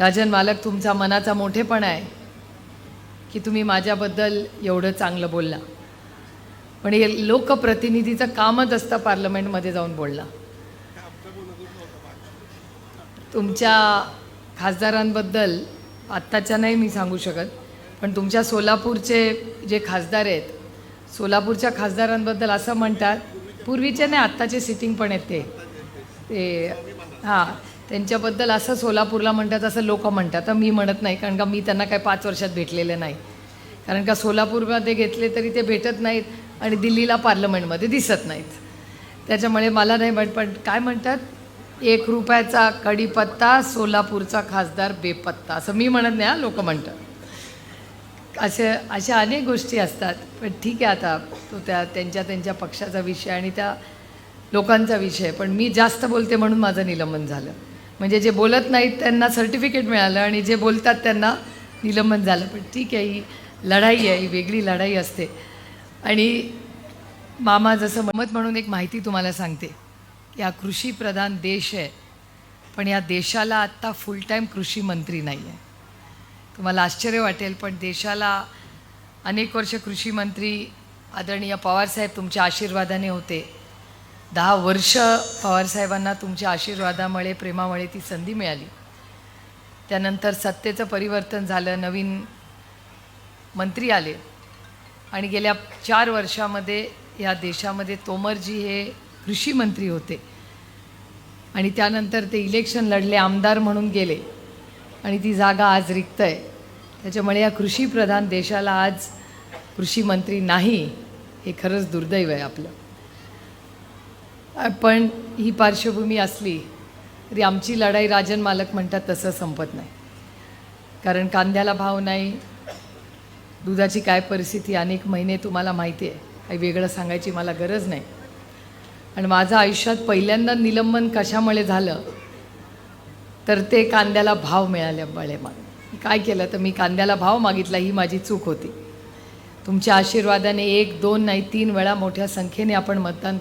राजन मालक तुमचा मनाचा मोठेपणा आहे की तुम्ही माझ्याबद्दल एवढं चांगलं बोलला. पण हे लोकप्रतिनिधीचं कामच असतं पार्लमेंटमध्ये जाऊन बोलला तुमच्या खासदारांबद्दल आत्ताच्या नाही मी सांगू शकत पण तुमच्या सोलापूरचे जे खासदार आहेत सोलापूरच्या खासदारांबद्दल असं म्हणतात पूर्वीचे नाही आत्ताचे सिटिंग पण आहेत ते. ते हां त्यांच्याबद्दल असं सोलापूरला म्हणतात असं लोक म्हणतात. तर मी म्हणत नाही कारण का मी त्यांना काय पाच वर्षात भेटलेले नाही. कारण का सोलापूरमध्ये घेतले तरी ते भेटत नाहीत आणि दिल्लीला पार्लमेंटमध्ये दिसत नाहीत. त्याच्यामुळे मला नाही म्हण पण काय म्हणतात? एक रुपयाचा कढीपत्ता सोलापूरचा खासदार बेपत्ता. असं मी म्हणत नाही हा लोक म्हणतात. असे अशा अनेक गोष्टी असतात. पण ठीक आहे आता तो त्या त्यांच्या त्यांच्या पक्षाचा विषय आणि त्या लोकांचा विषय पण मी जास्त बोलते म्हणून माझं निलंबन झालं. म्हणजे जे बोलत नाहीत त्यांना सर्टिफिकेट मिळालं आणि जे बोलतात त्यांना निलंबन झालं. पण ठीक आहे ही लढाई आहे ही वेगळी लढाई असते. आणि मामा जसं मत म्हणून एक माहिती तुम्हाला सांगते. की हा कृषीप्रधान देश आहे पण या देशाला आत्ता फुल टाईम कृषी मंत्री नाही आहे तुम्हाला आश्चर्य वाटेल पण देशाला अनेक वर्ष कृषी मंत्री आदरणीय पवारसाहेब तुमच्या आशीर्वादाने होते. दहा वर्ष पवारसाहेबांना तुमच्या आशीर्वादामुळे प्रेमामुळे ती संधी मिळाली. त्यानंतर सत्तेचं परिवर्तन झालं नवीन मंत्री आले. आणि गेल्या चार वर्षामध्ये या देशामध्ये तोमरजी हे कृषी मंत्री होते. आणि त्यानंतर ते इलेक्शन लढले आमदार म्हणून गेले. आणि ती जागा आज रिक्त आहे त्याच्यामुळे या कृषीप्रधान देशाला आज कृषी मंत्री नाही हे खरंच दुर्दैव आहे आपलं. पण ही पार्श्वभूमी असली तरी आमची लढाई राजन मालक म्हणतात तसं संपत नाही. कारण कांद्याला भाव नाही दुधाची काय परिस्थिती अनेक महिने तुम्हाला माहिती आहे. काही वेगळं सांगायची मला गरज नाही. आणि माझं आयुष्यात पहिल्यांदा निलंबन कशामुळे झालं तर ते कांद्याला भाव मिळाल्यामुळे मग. काय केलं तर मी कांद्याला भाव मागितला ही माझी चूक होती. तुमच्या आशीर्वादाने एक दोन नाही तीन वेळा मोठ्या संख्येने आपण मतदान